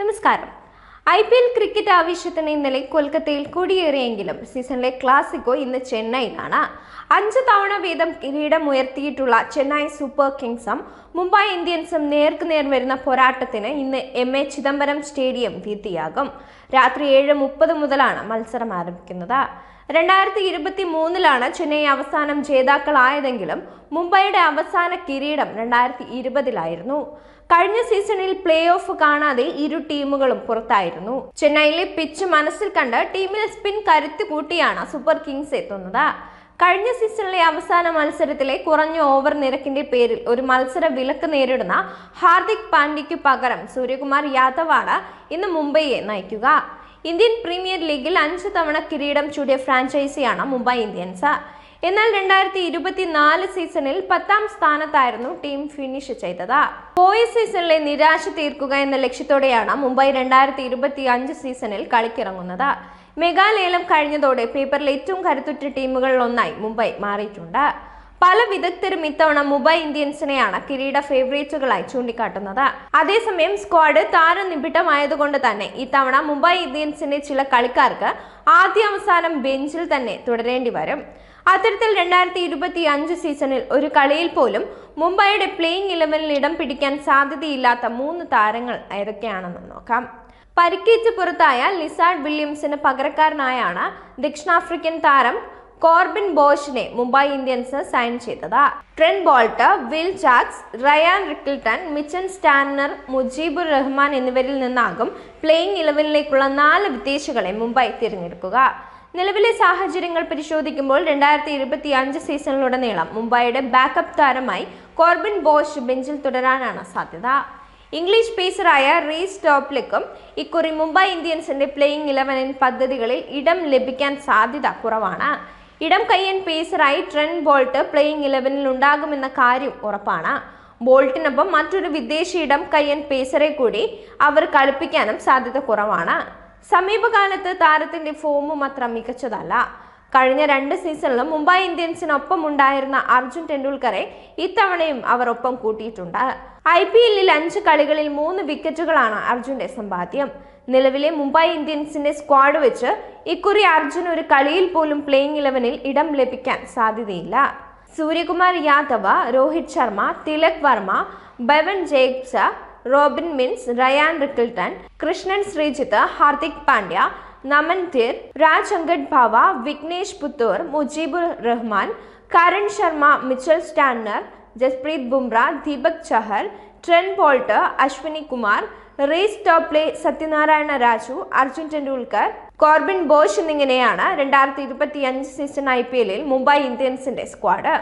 നമസ്കാരം. I P L cricket ആവശ്യത്തിന് ഇന്നലെ കൊൽക്കത്തയിൽ കൊടിയേറിയെങ്കിലും സീസണിലെ ക്ലാസിക്കോ ഇന്ന് ചെന്നൈയിലാണ്. അഞ്ച് തവണ വീതം കിരീടം ഉയർത്തിയിട്ടുള്ള ചെന്നൈ സൂപ്പർ കിങ്സും മുംബൈ ഇന്ത്യൻസും നേർക്കുനേർ വരുന്ന പോരാട്ടത്തിന് ഇന്ന് എം എ ചിദംബരം സ്റ്റേഡിയം വേദിയാകും രാത്രി ഏഴ് മുപ്പത് മുതലാണ് മത്സരം ആരംഭിക്കുന്നത്. രണ്ടായിരത്തി ഇരുപത്തി മൂന്നിലാണ് ചെന്നൈ അവസാനം ജേതാക്കളായതെങ്കിലും മുംബൈയുടെ അവസാന കിരീടം രണ്ടായിരത്തി ഇരുപതിലായിരുന്നു. കഴിഞ്ഞ സീസണിൽ പ്ലേ ഓഫ് കാണാതെ ഇരു ടീമുകളും പുറത്തായിരുന്നു. ചെന്നൈയിലെ പിച്ച് മനസ്സിൽ കണ്ട് ടീമിൽ സ്പിൻ കരുത്തു കൂട്ടിയാണ് സൂപ്പർ കിങ്സ് എത്തുന്നത്. കഴിഞ്ഞ സീസണിലെ അവസാന മത്സരത്തിലെ കുറഞ്ഞ ഓവർ നിരക്കിന്റെ പേരിൽ ഒരു മത്സര വിലക്ക് നേരിടുന്ന ഹാർദിക് പാണ്ഡ്യയ്ക്ക് പകരം സൂര്യകുമാർ യാദവാണ് ഇന്ന് മുംബൈയെ നയിക്കുക. ഇന്ത്യൻ പ്രീമിയർ ലീഗിൽ അഞ്ച് തവണ കിരീടം ചൂടിയ ഫ്രാഞ്ചൈസിയാണ് മുംബൈ ഇന്ത്യൻസ്. എന്നാൽ രണ്ടായിരത്തി ഇരുപത്തിനാല് സീസണിൽ പത്താം സ്ഥാനത്തായിരുന്നു ടീം ഫിനിഷ് ചെയ്തത്. പോയ സീസണിലെ നിരാശ തീർക്കുക എന്ന ലക്ഷ്യത്തോടെയാണ് മുംബൈ രണ്ടായിരത്തി ഇരുപത്തി അഞ്ച് സീസണിൽ കളിക്കിറങ്ങുന്നത്. മെഗാലേലം കഴിഞ്ഞതോടെ പേപ്പറിൽ ഏറ്റവും കരുത്തുറ്റ ടീമുകളിലൊന്നായി മുംബൈ മാറിയിട്ടുണ്ട്. പല വിദഗ്ധരും ഇത്തവണ മുംബൈ ഇന്ത്യൻസിനെയാണ് കിരീട ഫേവറേറ്റുകളായി ചൂണ്ടിക്കാട്ടുന്നത്. അതേസമയം സ്ക്വാഡ് താരനിബിഡമായതുകൊണ്ട് തന്നെ ഇത്തവണ മുംബൈ ഇന്ത്യൻസിന്റെ ചില കളിക്കാർക്ക് ആദ്യ അവസാനം ബെഞ്ചിൽ തന്നെ തുടരേണ്ടി വരും. അത്തരത്തിൽ രണ്ടായിരത്തി ഇരുപത്തി അഞ്ച് സീസണിൽ ഒരു കളിയിൽ പോലും മുംബൈയുടെ പ്ലേയിങ് ഇലവനിൽ ഇടം പിടിക്കാൻ സാധ്യതയില്ലാത്ത മൂന്ന് താരങ്ങൾ ഏതൊക്കെയാണെന്ന് നോക്കാം. പരിക്കേറ്റ് പുറത്തായ ലിസാർഡ് വില്യംസിന് പകരക്കാരനായാണ് ദക്ഷിണാഫ്രിക്കൻ താരം കോർബിൻ ബോഷിനെ മുംബൈ ഇന്ത്യൻസ് സൈൻ ചെയ്തത്. Trent Boult Will Jacks Ryan Rickelton Mitchell Santner Mujeebur Rahman എന്നിവരിൽ നിന്നാകും പ്ലേയിങ് ഇലവനിലേക്കുള്ള നാല് വിദേശികളെ മുംബൈ തിരഞ്ഞെടുക്കുക. നിലവിലെ സാഹചര്യങ്ങൾ പരിശോധിക്കുമ്പോൾ രണ്ടായിരത്തി ഇരുപത്തി അഞ്ച് സീസണിലുടനീളം മുംബൈയുടെ ബാക്കപ്പ് താരമായി കോർബിൻ ബോഷ് ബെഞ്ചിൽ തുടരാനാണ് സാധ്യത. ഇംഗ്ലീഷ് പേസറായ റീസ് ടോപ്ലിക്കും ഇക്കുറി മുംബൈ ഇന്ത്യൻസിന്റെ പ്ലേയിങ് ഇലവനിൽ പദ്ധതികളിൽ ഇടം ലഭിക്കാൻ സാധ്യത കുറവാണ്. ഇടം കയ്യൻ പേസറായി ട്രെൻ ബോൾട്ട് പ്ലേയിങ് ഇലവനിൽ ഉണ്ടാകുമെന്ന കാര്യം ഉറപ്പാണ്. ബോൾട്ടിനൊപ്പം മറ്റൊരു വിദേശി ഇടം കയ്യൻ പേസറെ കൂടി അവർ കളിപ്പിക്കാനും സാധ്യത കുറവാണ്. സമീപകാലത്ത് താരത്തിന്റെ ഫോമും അത്ര മികച്ചതല്ല. കഴിഞ്ഞ രണ്ട് സീസണിലും മുംബൈ ഇന്ത്യൻസിനൊപ്പം ഉണ്ടായിരുന്ന അർജുൻ ടെണ്ടുൽക്കറെ ഇത്തവണയും അവർ ഒപ്പം കൂട്ടിയിട്ടുണ്ട്. ഐ പി എല്ലിൽ അഞ്ച് കളികളിൽ മൂന്ന് വിക്കറ്റുകളാണ് അർജുന്റെ സമ്പാദ്യം. നിലവിലെ മുംബൈ ഇന്ത്യൻസിന്റെ സ്ക്വാഡ് വെച്ച് ഇക്കുറി അർജുൻ ഒരു കളിയിൽ പോലും പ്ലേയിങ് ഇലവനിൽ ഇടം ലഭിക്കാൻ സാധ്യതയില്ല. Suryakumar Yadav Rohit Sharma Tilak Varma Bevon Jacobs Robin Minz Ryan Rickelton Krishnan Shrijith Hardik Pandya Naman Dhir Raj Angad Bawa Vignesh Puthur Mujeebur Rahman Karn Sharma Mitchell Santner Jasprit Bumrah Deepak Chahar Trent Boult Ashwani Kumar Reece Topley Satyanarayana Raju Arjun Tendulkar Corbin Bosch എന്നിങ്ങനെയാണ് രണ്ടായിരത്തി ഇരുപത്തി അഞ്ച് season I P എല്ലിൽ Mumbai ഇന്ത്യൻസിന്റെ squad.